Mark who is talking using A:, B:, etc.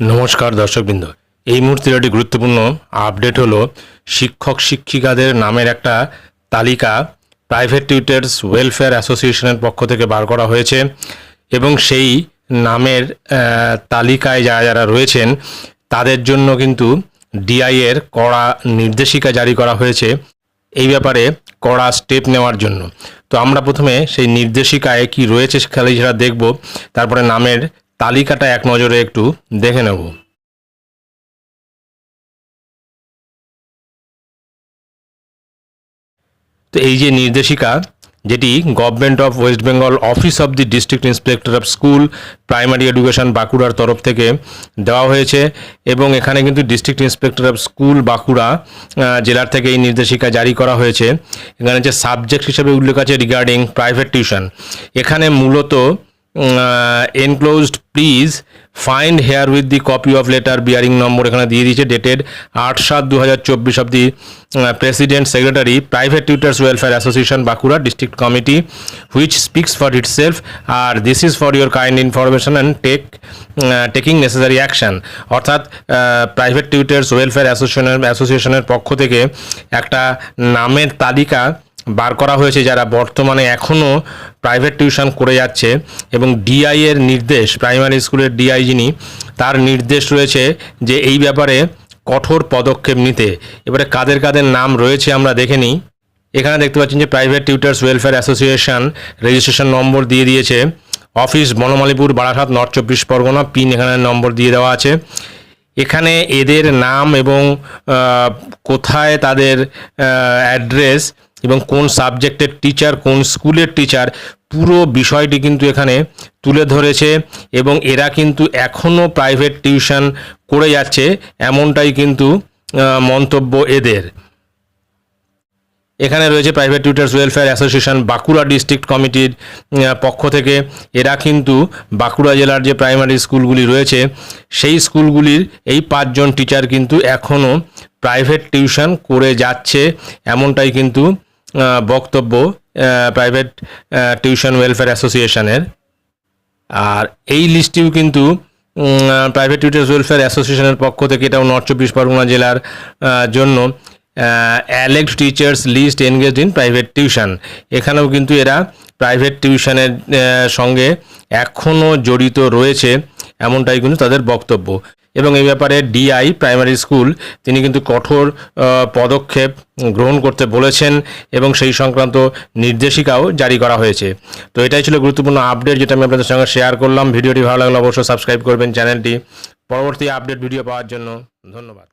A: নমস্কার দর্শকবৃন্দ। এই মুহূর্তের একটি গুরুত্বপূর্ণ আপডেট হলো, শিক্ষক শিক্ষিকাদের নামের একটা তালিকা প্রাইভেট টিউটার্স ওয়েলফেয়ার অ্যাসোসিয়েশনের পক্ষ থেকে বার করা হয়েছে এবং সেই নামের তালিকায় যারা যারা রয়েছেন, তাদের জন্য কিন্তু ডিআই এর কড়া নির্দেশিকা জারি করা হয়েছে এই ব্যাপারে কড়া স্টেপ নেওয়ার জন্য। তো আমরা প্রথমে সেই নির্দেশিকায় কি রয়েছে খালি সেটা দেখব, তারপরে নামের তালিকাটা এক নজরে একটু দেখে নেব। তো এই যে নির্দেশিকা, যেটি government of West Bengal office of the district inspector of school primary education বাঁকুড়ার তরফ থেকে দেওয়া হয়েছে এবং এখানে কিন্তু district inspector of school Bankura জেলার থেকে এই নির্দেশিকা জারি করা হয়েছে। এখানে যে সাবজেক্ট হিসেবে উল্লেখ আছে রিগার্ডিং প্রাইভেট টিউশন এখানে মূলত enclosed please find here with the copy of letter bearing number এখানে দিয়ে দিয়েছে ডেটেড আট সাত দু হাজার চব্বিশ of the president secretary private tutors welfare association Bankura district committee which speaks for itself R this is for your kind information and take taking necessary action অর্থাৎ private tutors welfare অ্যাসোসিয়েশনের অ্যাসোসিয়েশনের পক্ষ থেকে একটা নামের তালিকা বার করা হয়েছে যারা বর্তমানে এখনও প্রাইভেট টিউশন করে যাচ্ছে এবং ডিআই এর নির্দেশ প্রাইমারি স্কুলের ডিআই যিনি, তার নির্দেশ রয়েছে যে এই ব্যাপারে কঠোর পদক্ষেপ নিতে। এবারে কাদের কাদের নাম রয়েছে আমরা দেখে নিই। এখানে দেখতে পাচ্ছেন যে private tutors welfare association registration number দিয়ে দিয়েছে। অফিস বনমালীপুর, বারাসাত নর্থ চব্বিশ পরগনা পিন এখানে নম্বর দিয়ে দেওয়া আছে। এখানে এদের নাম এবং কোথায় তাদের অ্যাড্রেস এবং কোন সাবজেক্টের টিচার, কোন স্কুলের টিচার, পুরো বিষয়টি কিন্তু এখানে তুলে ধরেছে এবং এরা কিন্তু এখনও প্রাইভেট টিউশন করে যাচ্ছে, এমনটাই কিন্তু মন্তব্য এদের। এখানে রয়েছে private tutors welfare association Bankura district কমিটির পক্ষ থেকে। এরা কিন্তু বাঁকুড়া জেলার যে প্রাইমারি স্কুলগুলি রয়েছে, সেই স্কুলগুলির এই পাঁচজন টিচার কিন্তু এখনও প্রাইভেট টিউশন করে যাচ্ছে। এমনটাই কিন্তু বক্তব্য প্রাইভেট টিউশন ওয়েলফেয়ার অ্যাসোসিয়েশনের আর এই লিস্টটিও কিন্তু প্রাইভেট টিউটার্স ওয়েলফেয়ার অ্যাসোসিয়েশনের পক্ষ থেকে এটাও নর্থ চব্বিশ পরগনা জেলার জন্য। Elect teachers list engage in private tuition এখানেও কিন্তু এরা প্রাইভেট টিউশনের সঙ্গে এখনও জড়িত রয়েছে, এমনটাই কিন্তু তাদের বক্তব্য। এবং এই ব্যাপারে ডিআই প্রাইমারি স্কুল তিনি কিন্তু কঠোর পদক্ষেপ গ্রহণ করতে বলেছেন এবং সেই সংক্রান্ত নির্দেশিকাও জারি করা হয়েছে। তো এটাই ছিল গুরুত্বপূর্ণ আপডেট যেটা আমি আপনাদের সঙ্গে শেয়ার করলাম। ভিডিওটি ভালো লাগলে অবশ্যই সাবস্ক্রাইব করবেন চ্যানেলটি। পরবর্তী আপডেট ভিডিও পাওয়ার জন্য ধন্যবাদ।